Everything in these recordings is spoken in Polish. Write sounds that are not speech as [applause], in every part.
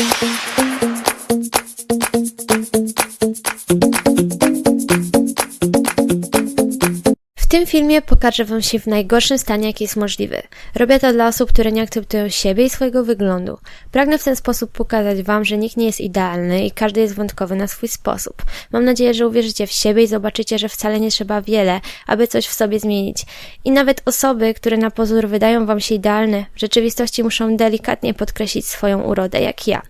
W tym filmie pokażę Wam się w najgorszym stanie, jaki jest możliwy. Robię to dla osób, które nie akceptują siebie i swojego wyglądu. Pragnę w ten sposób pokazać Wam, że nikt nie jest idealny i każdy jest wyjątkowy na swój sposób. Mam nadzieję, że uwierzycie w siebie i zobaczycie, że wcale nie trzeba wiele, aby coś w sobie zmienić. I nawet osoby, które na pozór wydają Wam się idealne, w rzeczywistości muszą delikatnie podkreślić swoją urodę, jak ja.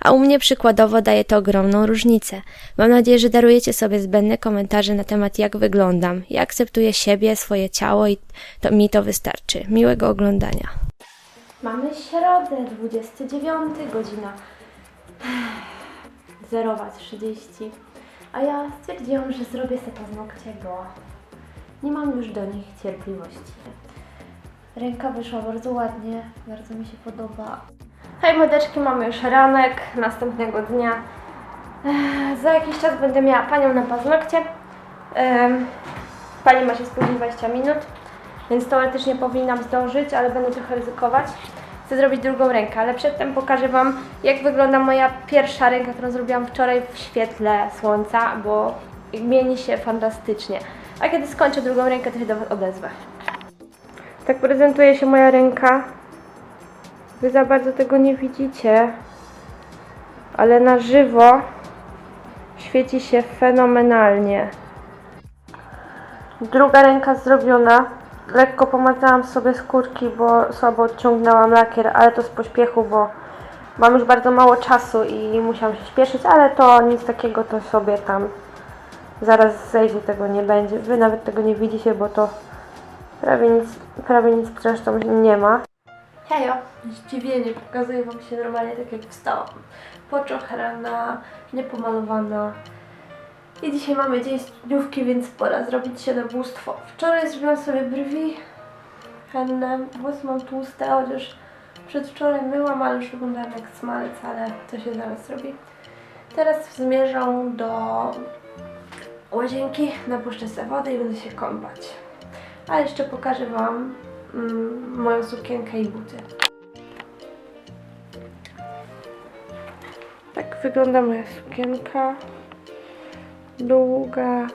A u mnie przykładowo daje to ogromną różnicę. Mam nadzieję, że darujecie sobie zbędne komentarze na temat, jak wyglądam. Ja akceptuję siebie, swoje ciało i to mi to wystarczy. Miłego oglądania. Mamy środę, 29, godzina 0.30. A ja stwierdziłam, że zrobię sobie paznokcie, bo nie mam już do nich cierpliwości. Ręka wyszła bardzo ładnie, bardzo mi się podoba. Hej młodeczki, mamy już ranek następnego dnia. Ech, Za jakiś czas będę miała panią na paznokcie. Em, Pani ma się spóźnić 20 minut, więc teoretycznie powinnam zdążyć, ale będę trochę ryzykować. Chcę zrobić drugą rękę, ale przedtem pokażę Wam, jak wygląda moja pierwsza ręka, którą zrobiłam wczoraj w świetle słońca, bo mieni się fantastycznie. A kiedy skończę drugą rękę, to się do Was odezwę. Tak prezentuje się moja ręka. Wy za bardzo tego nie widzicie, ale na żywo świeci się fenomenalnie. Druga ręka zrobiona. Lekko pomazałam sobie skórki, bo słabo odciągnęłam lakier, ale to z pośpiechu, bo mam już bardzo mało czasu i musiałam się śpieszyć, ale to nic takiego, to sobie tam zaraz zejdzie, tego nie będzie. Wy nawet tego nie widzicie, bo to prawie nic, prawie nic zresztą nie ma. Hejo, zdziwienie, pokazuję Wam się normalnie tak jak wstałam. Poczochrana, niepomalowana. I dzisiaj mamy dzień studniówki, więc pora zrobić się na bóstwo. Wczoraj zrobiłam sobie brwi henne, włosy mam tłuste, chociaż przedwczoraj myłam, ale już wyglądam jak smalec, ale to się zaraz zrobi. Teraz zmierzam do łazienki, napuszczę sobie wodę i będę się kąpać. A jeszcze pokażę Wam mm, moją sukienkę i buty. Tak wygląda moja sukienka. Długa,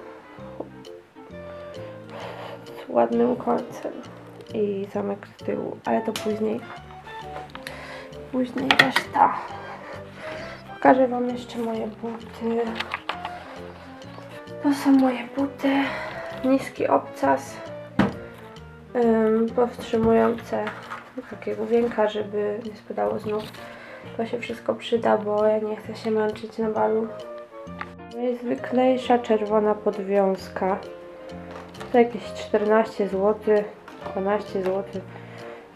z ładnym kolcem i zamek z tyłu, ale to później. Później reszta. Pokażę Wam jeszcze moje buty. To są moje buty. Niski obcas. Ym, powstrzymujące takiego wienka, żeby nie spadało znów. To się wszystko przyda, bo ja nie chcę się męczyć na balu. Najzwyklejsza czerwona podwiązka. To jakieś 14 zł, 12 zł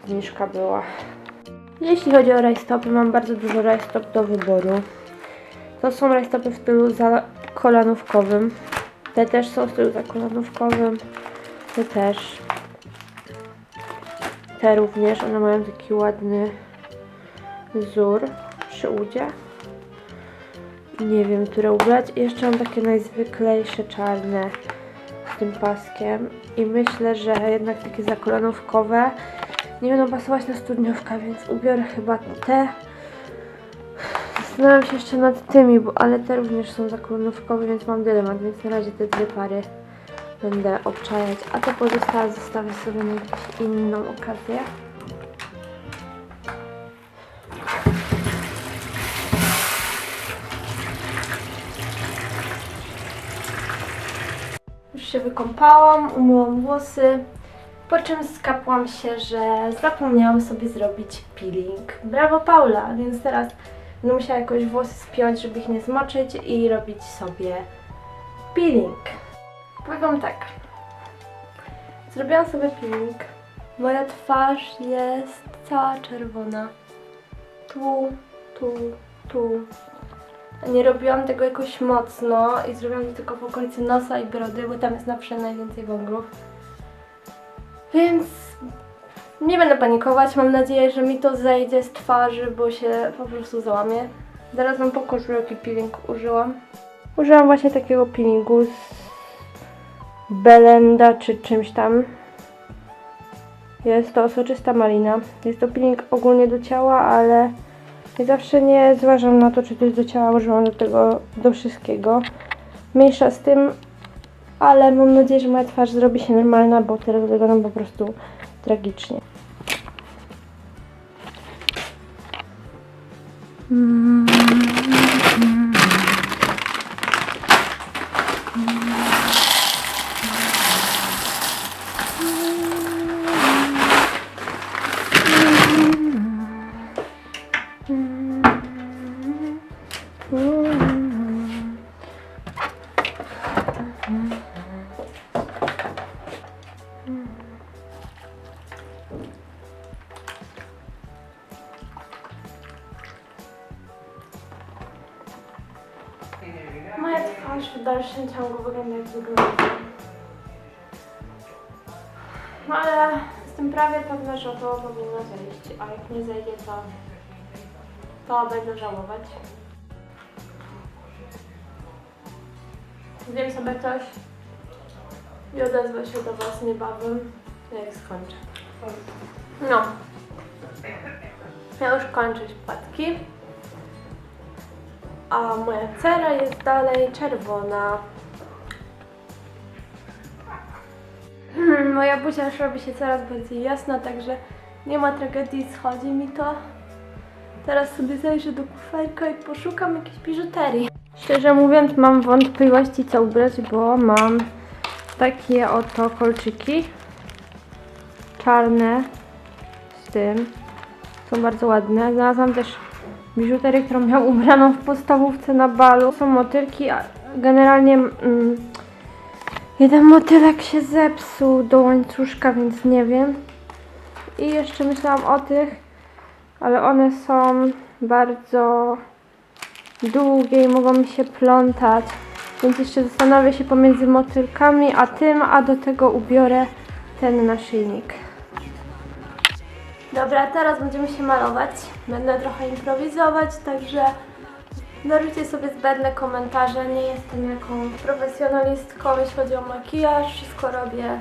zniżka była. Jeśli chodzi o rajstopy, mam bardzo dużo rajstop do wyboru. To są rajstopy w stylu zakolanówkowym. Te też są w stylu zakolanówkowym. Te też. Te również, one mają taki ładny wzór przy udzie nie wiem, które ubrać. I jeszcze mam takie najzwyklejsze czarne z tym paskiem. I myślę, że jednak takie zakolanówkowe nie będą pasować na studniówkę, więc ubiorę chyba te. Zastanawiam się jeszcze nad tymi, bo, ale te również są zakolanówkowe, więc mam dylemat, więc na razie te dwie pary będę obczajać. A te pozostałe zostawię sobie na jakąś inną okazję. Się wykąpałam, umyłam włosy, po czym skapłam się, że zapomniałam sobie zrobić peeling. Brawo Paula, więc teraz będę musiała jakoś włosy spiąć, żeby ich nie zmoczyć i robić sobie peeling. Powiem tak. Zrobiłam sobie peeling. Moja twarz jest cała czerwona. Tu, tu, tu, nie robiłam tego jakoś mocno i zrobiłam to tylko w okolicy nosa i brody, bo tam jest zawsze najwięcej wąglów. Więc nie będę panikować. Mam nadzieję, że mi to zejdzie z twarzy, bo się po prostu załamie. Zaraz wam pokażę, jaki peeling użyłam. Użyłam właśnie takiego peelingu z Belenda czy czymś tam. Jest to soczysta malina. Jest to peeling ogólnie do ciała, ale I zawsze nie zważam na to, czy to jest do ciała, używam do tego, do wszystkiego. Mniejsza z tym, ale mam nadzieję, że moja twarz zrobi się normalna, bo teraz wyglądam po prostu tragicznie. Moja ciągu wygląda jak wygląda. No ale jestem prawie pewna, że to powinno zejść, a jak nie zejdzie, to, to będę żałować. Wiem sobie coś i odezwę się do Was niebawem, jak skończę. No. Ja już kończyć płatki. A moja cera jest dalej czerwona. Moja buzia już robi się coraz bardziej jasna, także nie ma tragedii, schodzi mi to. Teraz sobie zajrzę do kuferka i poszukam jakiejś biżuterii. Szczerze mówiąc, mam wątpliwości, co ubrać, bo mam takie oto kolczyki. Czarne z tym. Są bardzo ładne. Znalazłam też biżuterię, którą miałam ubraną w podstawówce na balu. Są motylki, a generalnie mm, jeden motylek się zepsuł do łańcuszka, więc nie wiem. I jeszcze myślałam o tych, ale one są bardzo długie i mogą mi się plątać. Więc jeszcze zastanowię się pomiędzy motylkami a tym, a do tego ubiorę ten naszyjnik. Dobra, teraz będziemy się malować. Będę trochę improwizować, także darujcie sobie zbędne komentarze. Nie jestem jakąś profesjonalistką, jeśli chodzi o makijaż. Wszystko robię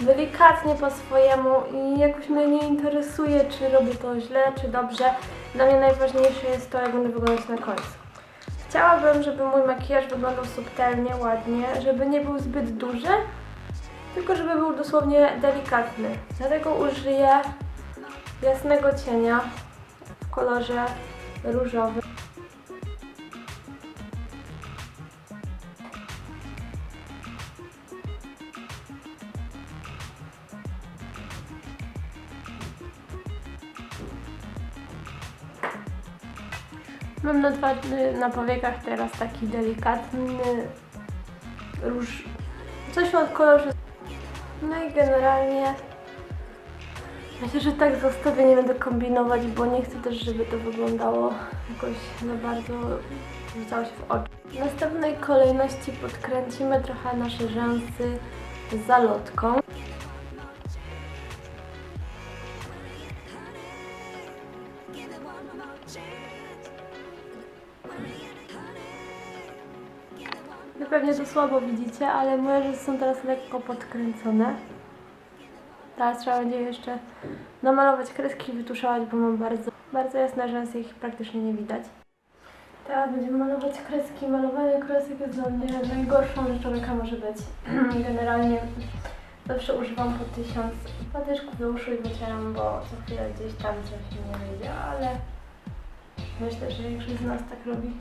delikatnie po swojemu i jakoś mnie nie interesuje, czy robię to źle, czy dobrze. Dla mnie najważniejsze jest to, jak będę wyglądać na końcu. Chciałabym, żeby mój makijaż wyglądał subtelnie, ładnie, żeby nie był zbyt duży, tylko żeby był dosłownie delikatny. Dlatego użyję jasnego cienia w kolorze różowym. Na, twarzy, na powiekach teraz taki delikatny róż, coś o kolorze. No i generalnie Myślę, że tak zostawię, nie będę kombinować, bo nie chcę też, żeby to wyglądało jakoś za bardzo rzucało się w oczy. W następnej kolejności podkręcimy trochę nasze rzęsy zalotką. Pewnie to słabo widzicie, ale moje rzęsy są teraz lekko podkręcone. Teraz trzeba będzie jeszcze namalować kreski i wytuszować, bo mam bardzo, bardzo jasne rzęsy, ich praktycznie nie widać. Teraz będziemy malować kreski. Malowanie kresek jest dla mnie najgorszą rzeczą, jaka może być. [clears throat] Generalnie zawsze używam po tysiąc patyczków do uszu i wycieram, bo co chwilę gdzieś tam coś mi nie wyjdzie, ale myślę, że większość z nas tak robi.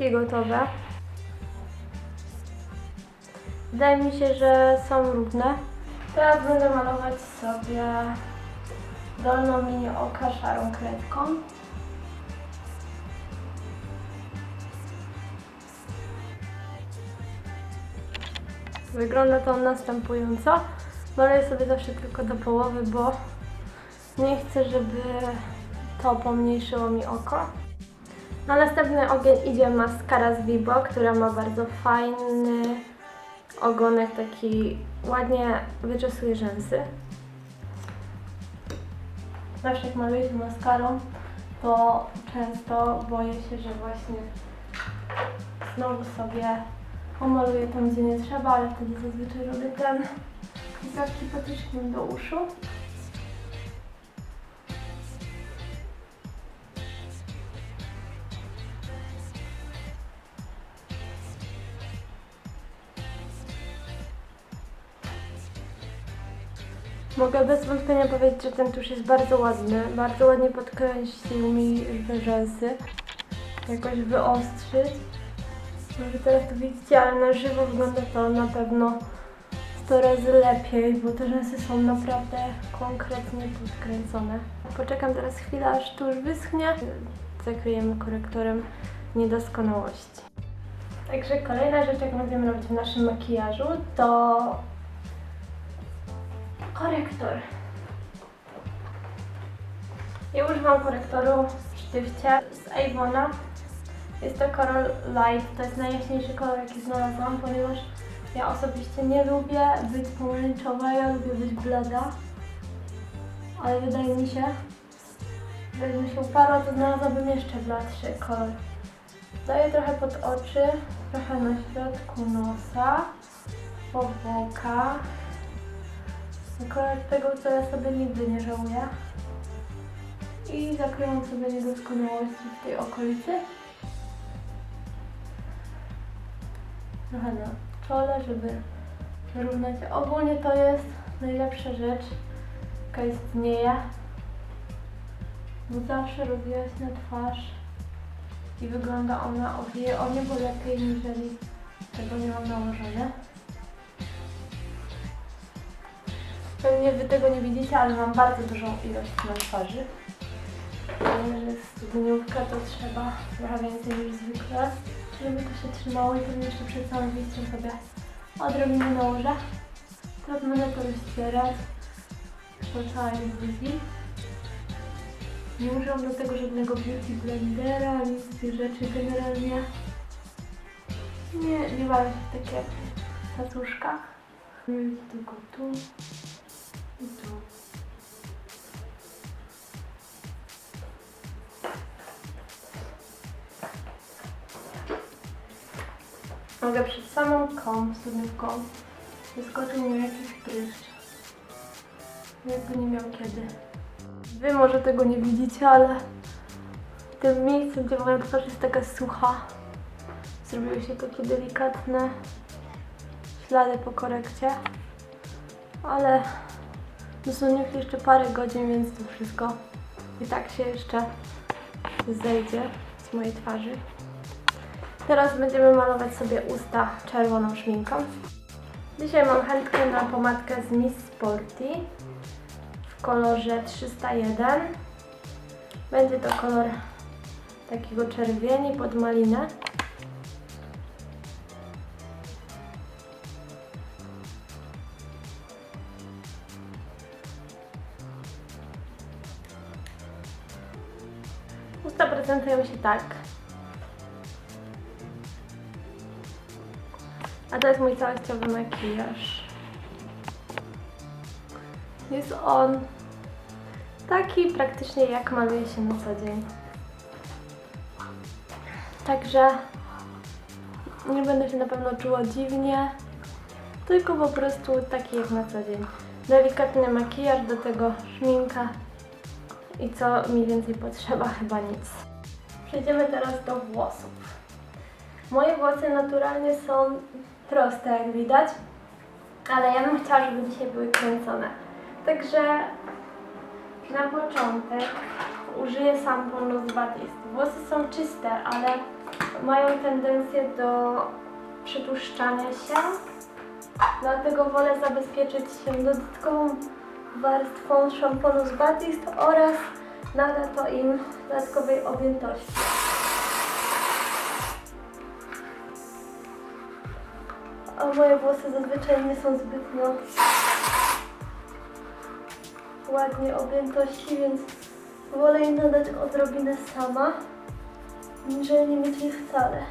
Kreski gotowe. Wydaje mi się, że są równe. Teraz będę malować sobie dolną linię oka szarą kredką. Wygląda to następująco. Maluję sobie zawsze tylko do połowy, bo nie chcę, żeby to pomniejszyło mi oko. Na następny ogień idzie maskara z Vibo, która ma bardzo fajny ogonek, taki ładnie wyczesuje rzęsy. zawsze jak maluję się maskarą, to często boję się, że właśnie znowu sobie pomaluję tam, gdzie nie trzeba, ale wtedy zazwyczaj robię ten taki patyczkiem do uszu. Mogę bez wątpienia powiedzieć, że ten tusz jest bardzo ładny. Bardzo ładnie podkręcił mi rzęsy. Jakoś wyostrzyć. Może teraz to widzicie, ale na żywo wygląda to na pewno 100 razy lepiej, bo te rzęsy są naprawdę konkretnie podkręcone. Poczekam teraz chwilę, aż tusz wyschnie. Zakryjemy korektorem niedoskonałości. Także kolejna rzecz, jaką będziemy robić w naszym makijażu, to korektor. Ja używam korektoru sztywcie z Avona. Jest to Coral Light, to jest najjaśniejszy kolor jaki znalazłam, ponieważ ja osobiście nie lubię być pomarańczowa, ja lubię być blada. Ale wydaje mi się, że jakbym się uparła, to znalazłabym jeszcze bladszy kolor. Daję trochę pod oczy, trochę na środku nosa, po bokach. Akurat tego, co ja sobie nigdy nie żałuję. I zakryłam sobie niedoskonałości w tej okolicy. Trochę na czole, żeby wyrównać. Ogólnie to jest najlepsza rzecz, jaka istnieje. Bo zawsze się na twarz i wygląda ona o wie o niebo lepiej, niżeli tego nie mam nałożone. Pewnie Wy tego nie widzicie, ale mam bardzo dużą ilość na twarzy. Że studniówka, to trzeba trochę więcej niż zwykle, żeby to się trzymało i pewnie jeszcze przed całym wyjściem sobie odrobinę nałożę. Teraz będę to rozcierać po całej. Nie używam do tego żadnego beauty blendera, z tych rzeczy generalnie. Nie, nie bawię się w takie tatuszka. Tylko tu. Mogę przed samą tą studniówką wyskoczył mi jakiś pryszcz. Jakby nie miał kiedy. Wy może tego nie widzicie, ale tym miejscu, gdzie moja twarz jest taka sucha, zrobiły się takie delikatne ślady po korekcie. Ale do studniówki jeszcze parę godzin, więc to wszystko i tak się jeszcze zejdzie z mojej twarzy. Teraz będziemy malować sobie usta czerwoną szminką. Dzisiaj mam chętkę na pomadkę z Miss Sporty w kolorze 301. Będzie to kolor takiego czerwieni pod malinę. Tak. A to jest mój całościowy makijaż. Jest on taki praktycznie jak maluje się na co dzień. Także nie będę się na pewno czuła dziwnie, tylko po prostu taki jak na co dzień. Delikatny makijaż, do tego szminka i co mi więcej potrzeba, chyba nic. Przejdziemy teraz do włosów. Moje włosy naturalnie są proste, jak widać, ale ja bym chciała, żeby dzisiaj były kręcone. Także na początek użyję szamponu z Batiste. Włosy są czyste, ale mają tendencję do przypuszczania się, dlatego wolę zabezpieczyć się dodatkową warstwą szamponu z Batiste oraz nada to im dodatkowej objętości. A moje włosy zazwyczaj nie są zbytnio ładnie objętości, więc wolę im nadać odrobinę sama, niżeli nie mieć ich wcale.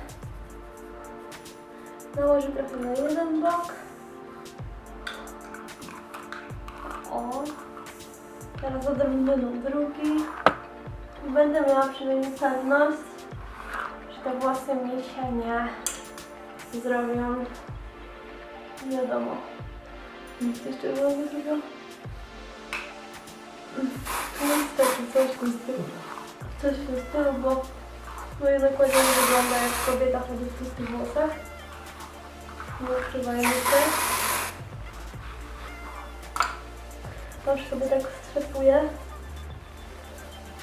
Nałożę trochę na jeden bok. O. Teraz odrobinę na drugi. I będę miała przynajmniej pewność, że te włosy mi się nie zrobią. Nie wiadomo. Nic jeszcze było nie zrobiło. Niestety coś tu z tyłu. Coś tu z tyłu, bo moje nakładanie wygląda jak kobieta chodzi w pustych włosach. Nie ukrywajmy się. Aż sobie tak strzepuję.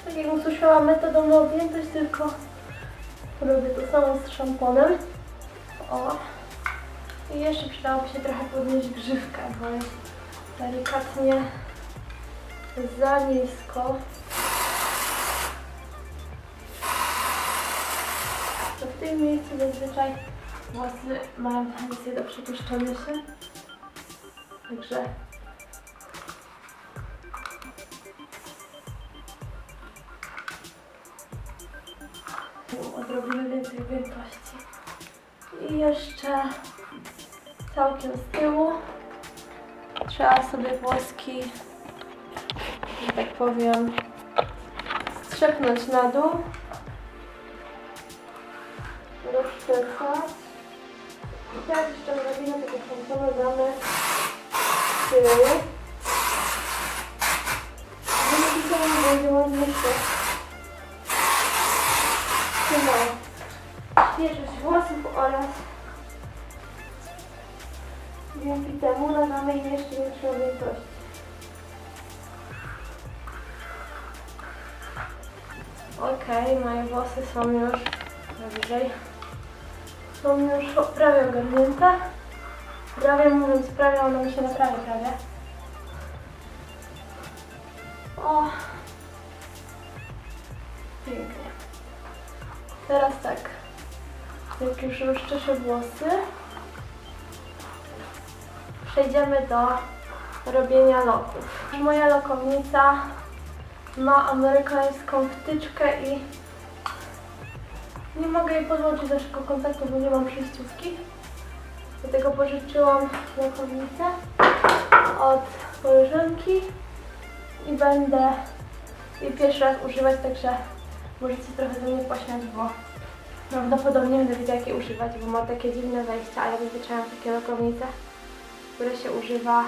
Tak jak usłyszałam metodą na objętość, tylko robię to samo z szamponem. O. I jeszcze przydałoby się trochę podnieść grzywkę, bo jest delikatnie za nisko. To w tym miejscu zazwyczaj włosy mają tendencję do przepuszczania się. Także odrobimy więcej objętości. I jeszcze całkiem z tyłu trzeba sobie włoski, że tak powiem, strzepnąć na dół, rozczesać. I teraz jeszcze odrobinę tego szamponu damy z tyłu. Dzięki temu oraz dzięki temu nadamy im jeszcze większą objętość. Okej, moje włosy są już najwyżej. Są już prawie ogarnięte. Prawie mówiąc prawie, one mi się naprawi prawie. O! Rozczeszę włosy, przejdziemy do robienia loków. Moja lokownica ma amerykańską wtyczkę i nie mogę jej podłączyć do szybko kontaktu, bo nie mam przejściówki. Dlatego pożyczyłam lokownicę od koleżanki i będę jej pierwszy raz używać, także możecie trochę ze mnie pośmiać, bo prawdopodobnie będę wiedziała jakie używać, bo ma takie dziwne wejścia, a ja takie lokownice, które się używa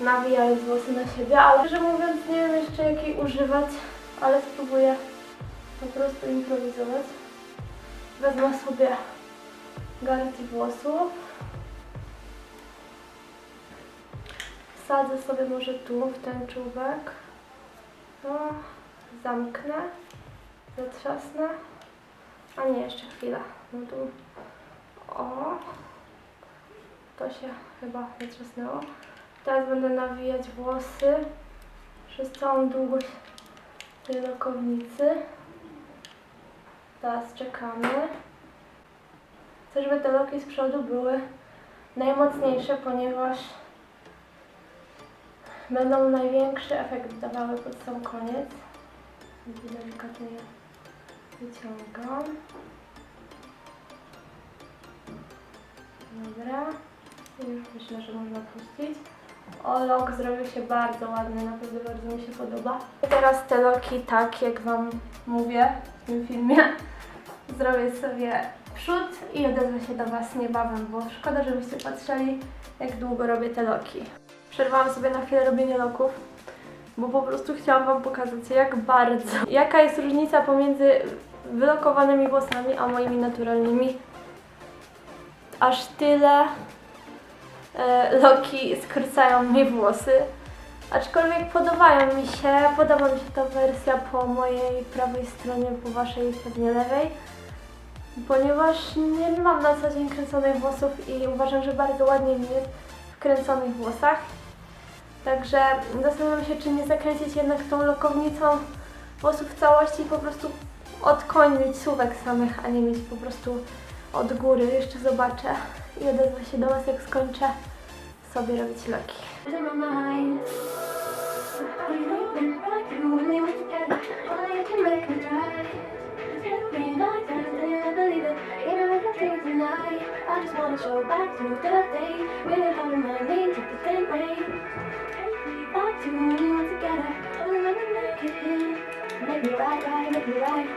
nawijając włosy na siebie, ale szczerze mówiąc nie wiem jeszcze jakiej używać, ale spróbuję po prostu improwizować. Wezmę sobie garść włosów. Wsadzę sobie może tu, w ten czubek. No, zamknę, zatrzasnę. A nie, jeszcze chwilę. No tu. O. To się chyba zatrzasnęło. Teraz będę nawijać włosy przez całą długość tej lokownicy. Teraz czekamy. Chcę, żeby te loki z przodu były najmocniejsze, ponieważ będą największy efekt dawały pod sam koniec. Delikatnie wyciągam. Dobra. Już myślę, że można puścić. O, lok zrobił się bardzo ładny, naprawdę bardzo mi się podoba. I teraz te loki, tak jak Wam mówię w tym filmie, [laughs] zrobię sobie przód i odezwę się do Was niebawem, bo szkoda, żebyście patrzeli, jak długo robię te loki. Przerwałam sobie na chwilę robienie loków, bo po prostu chciałam Wam pokazać, jak bardzo, jaka jest różnica pomiędzy wylokowanymi włosami, a moimi naturalnymi. Aż tyle e, loki skręcają mi włosy. Aczkolwiek podobają mi się, podoba mi się ta wersja po mojej prawej stronie, po waszej pewnie lewej, ponieważ nie mam na co dzień kręconych włosów i uważam, że bardzo ładnie mi jest w kręconych włosach. Także zastanawiam się, czy nie zakręcić jednak tą lokownicą włosów w całości i po prostu od koń mieć suwek samych, a nie mieć po prostu od góry. Jeszcze zobaczę i odezwę się do Was, jak skończę sobie robić loki. I just wanna show back to the day Really my the same way Back anyone together. Don't let me make it in. Make me right, right, make me right.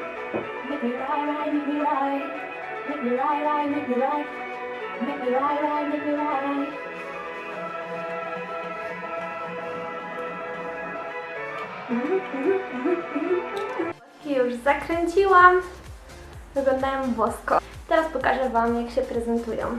Make me right, right, make me right. Make me right, right, make me right. Make me right, right, make me right. Już zakręciłam. Wyglądają bosko. Teraz pokażę Wam, jak się prezentują.